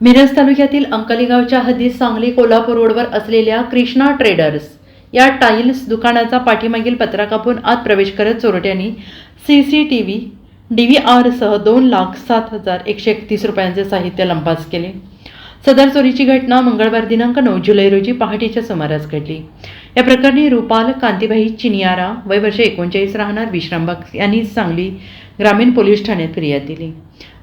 मिरज तालुक्यातील अंकली गावच्या हद्दीत सांगली कोल्हापूर रोडवर असलेल्या कृष्णा ट्रेडर्स या टाईल्स दुकानाचा पाठीमागील पत्रा कापून आत प्रवेश करत चोरट्यांनी C C T V D V आरसह दोन लाख सात हजार एकशे एकतीस रुपयांचे साहित्य लंपास केले. सदर चोरीची घटना मंगळवार दिनांक नऊ जुलै रोजी पहाटेच्या सुमारास घडली. या प्रकरणी रुपाल कांतीबाई चिनियारा वय वर्ष एकोणचाळीस राहणार विश्रामबाग यांनी सांगली ग्रामीण पोलीस ठाण्यात फिर्याद दिली.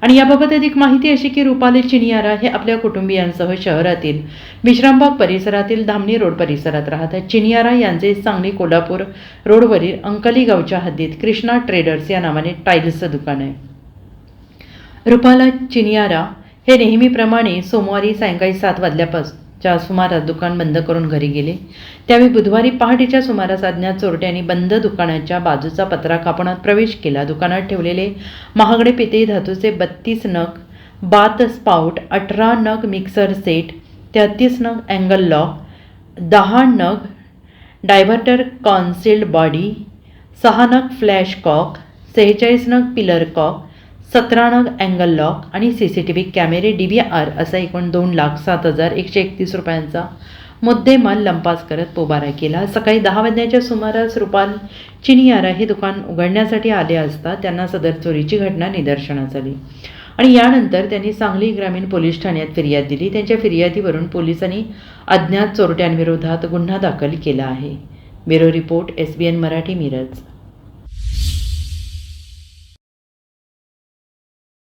आणि याबाबत अधिक माहिती अशी की रुपाली चिनियारा हे आपल्या कुटुंबियांसह शहरातील विश्रामबाग परिसरातील धामणी रोड परिसरात राहतात. चिनियारा यांचे सांगली कोल्हापूर रोडवरील अंकली गावच्या हद्दीत कृष्णा ट्रेडर्स या नावाने टाईल्सचं दुकान आहे. रुपाला चिनियारा हे नेहमीप्रमाणे सोमवारी सायंकाळी सात वाजल्यापासच्या सुमारास दुकान बंद करून घरी गेले. त्यावेळी बुधवारी पहाटेच्या सुमारास अज्ञात चोरट्यांनी बंद दुकानाच्या बाजूचा पत्रा कापणात प्रवेश केला. दुकानात ठेवलेले महागडे पिते धातूचे बत्तीस नग बात स्पाउट अठरा नग मिक्सर सेट तेहतीस नग अँगल लॉक दहा नग डायव्हर्टर कॉन्सिल्ड बॉडी सहा नग फ्लॅश कॉक सेहेचाळीस नग पिलर कॉक सतरा नग अँगल लॉक आणि सी सी टी व्ही कॅमेरे डी व्ही आर असा एकूण दोन लाख सात हजार एकशे एकतीस रुपयांचा मुद्देमाल लंपास करत पोबारा केला. सकाळी दहा वाजण्याच्या सुमारास रुपाल चिनियारा हे दुकान उघडण्यासाठी आले असता त्यांना सदर चोरीची घटना निदर्शनास आली. आणि यानंतर त्यांनी सांगली ग्रामीण पोलीस ठाण्यात फिर्याद दिली. त्यांच्या फिर्यादीवरून पोलिसांनी अज्ञात चोरट्यांविरोधात गुन्हा दाखल केला आहे. Bureau report S B N Marathi Miraj.